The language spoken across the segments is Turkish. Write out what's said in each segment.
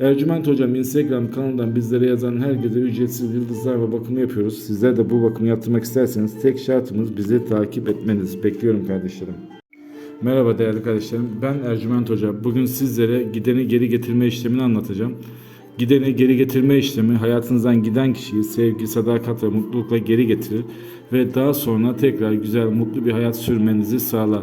Ercüment Hocam Instagram kanalından bizlere yazan herkese ücretsiz yıldızlar ve bakımı yapıyoruz. Sizler de bu bakımı yaptırmak isterseniz tek şartımız bizi takip etmeniz. Bekliyorum kardeşlerim. Merhaba değerli kardeşlerim. Ben Ercüment Hoca. Bugün sizlere gideni geri getirme işlemini anlatacağım. Gideni geri getirme işlemi hayatınızdan giden kişiyi sevgi, sadakat ve mutlulukla geri getirir ve daha sonra tekrar güzel, mutlu bir hayat sürmenizi sağlar.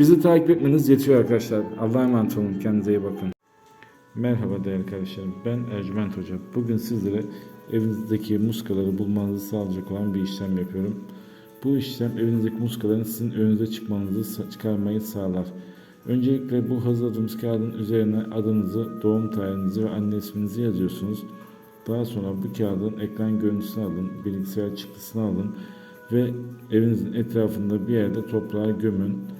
Bizi takip etmeniz yetiyor arkadaşlar. Allah'a emanet olun. Kendinize iyi bakın. Merhaba değerli kardeşlerim. Ben Ercüment Hoca. Bugün sizlere evinizdeki muskaları bulmanızı sağlayacak olan bir işlem yapıyorum. Bu işlem evinizdeki muskaların sizin önünüze çıkmanızı çıkarmayı sağlar. Öncelikle bu hazırladığımız kağıdın üzerine adınızı, doğum tarihinizi ve anne isminizi yazıyorsunuz. Daha sonra bu kağıdın ekran görüntüsünü alın, bilgisayar çıktısını alın ve evinizin etrafında bir yerde toprağa gömün.